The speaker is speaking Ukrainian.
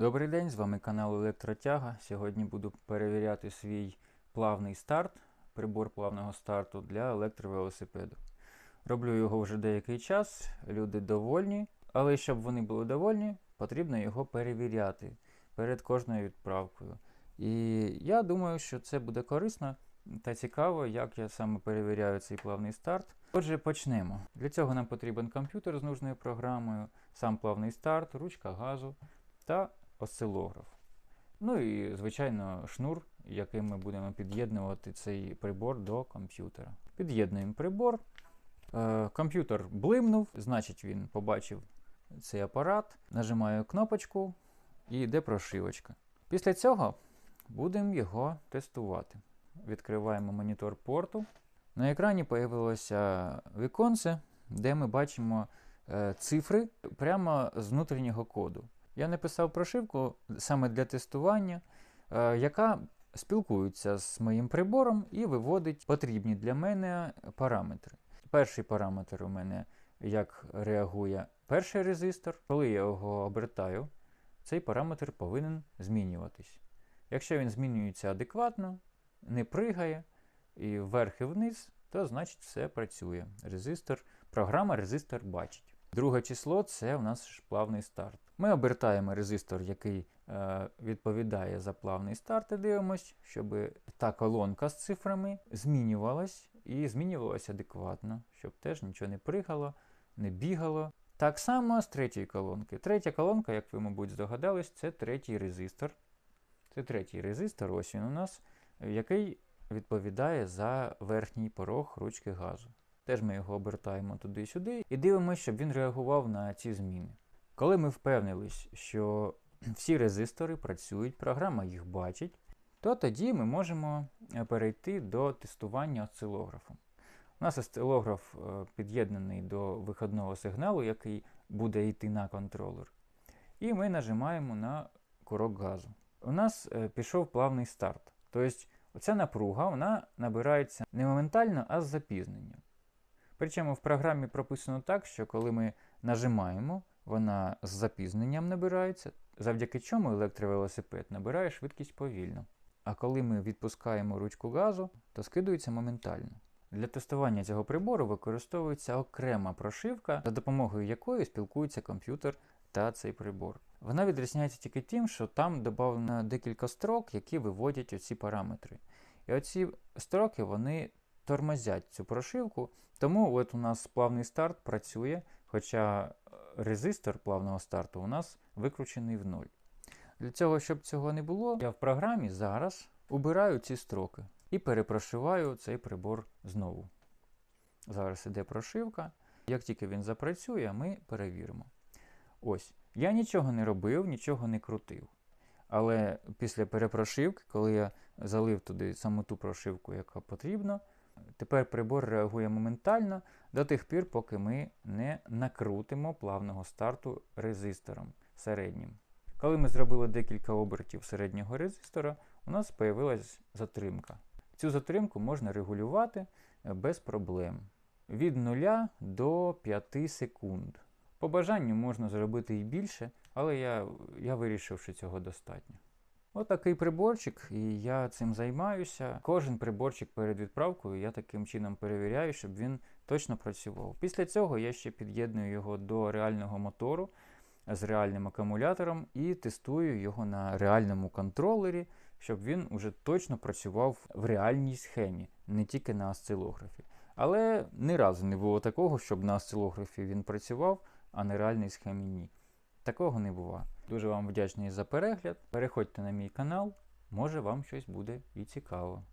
Добрий день, з вами канал Електротяга. Сьогодні буду перевіряти свій плавний старт, прибор плавного старту для електровелосипеду. Роблю його вже деякий час, люди довольні, але щоб вони були довольні, потрібно його перевіряти перед кожною відправкою. І я думаю, що це буде корисно та цікаво, як я саме перевіряю цей плавний старт. Отже, почнемо. Для цього нам потрібен комп'ютер з нужною програмою, сам плавний старт, ручка газу та осцилограф. Ну і, звичайно, шнур, яким ми будемо під'єднувати цей прибор до комп'ютера. Під'єднуємо прибор. Е, комп'ютер блимнув, значить він побачив цей апарат. Нажимаю кнопочку і йде прошивочка. Після цього будемо його тестувати. Відкриваємо монітор порту. На екрані появилося віконце, де ми бачимо е, цифри прямо з внутрішнього коду. Я написав прошивку саме для тестування, е, яка спілкується з моїм прибором і виводить потрібні для мене параметри. Перший параметр у мене як реагує перший резистор. Коли я його обертаю, цей параметр повинен змінюватись. Якщо він змінюється адекватно, не пригає і вверх і вниз, то значить все працює. Резистор, програма резистор бачить. Друге число це у нас плавний старт. Ми обертаємо резистор, який е, відповідає за плавний старт, і дивимося, щоб та колонка з цифрами змінювалась і змінювалася адекватно, щоб теж нічого не пригало, не бігало. Так само з третьої колонки. Третя колонка, як ви, мабуть, здогадались, це третій резистор. Це третій резистор, ось він у нас, який відповідає за верхній порог ручки газу. Теж ми його обертаємо туди-сюди і дивимося, щоб він реагував на ці зміни. Коли ми впевнились, що всі резистори працюють, програма їх бачить, то тоді ми можемо е, перейти до тестування осцилографом. У нас осцилограф е, під'єднаний до виходного сигналу, який буде йти на контролер. І ми нажимаємо на курок газу. У нас е, пішов плавний старт. Тобто оця напруга вона набирається не моментально, а з запізненням. Причому в програмі прописано так, що коли ми нажимаємо, вона з запізненням набирається, завдяки чому електровелосипед набирає швидкість повільно. А коли ми відпускаємо ручку газу, то скидується моментально. Для тестування цього прибору використовується окрема прошивка, за допомогою якої спілкується комп'ютер та цей прибор. Вона відрізняється тільки тим, що там додано декілька строк, які виводять оці параметри. І оці строки вони тормозять цю прошивку, тому от у нас плавний старт працює, хоча резистор плавного старту у нас викручений в ноль. Для цього, щоб цього не було, я в програмі зараз убираю ці строки і перепрошиваю цей прибор знову. Зараз іде прошивка. Як тільки він запрацює, ми перевіримо. Ось, я нічого не робив, нічого не крутив. Але після перепрошивки, коли я залив туди саме ту прошивку, яка потрібна, тепер прибор реагує моментально до тих пір, поки ми не накрутимо плавного старту резистором середнім. Коли ми зробили декілька обертів середнього резистора, у нас з'явилась затримка. Цю затримку можна регулювати без проблем від 0 до 5 секунд. По бажанню можна зробити і більше, але я, я вирішив, що цього достатньо. Отакий приборчик, і я цим займаюся. Кожен приборчик перед відправкою я таким чином перевіряю, щоб він точно працював. Після цього я ще під'єдную його до реального мотору з реальним акумулятором і тестую його на реальному контролері, щоб він уже точно працював в реальній схемі, не тільки на осцилографі. Але ні разу не було такого, щоб на осцилографі він працював, а на реальній схемі ні. Такого не бува. Дуже вам вдячний за перегляд. Переходьте на мій канал, може вам щось буде і цікаво.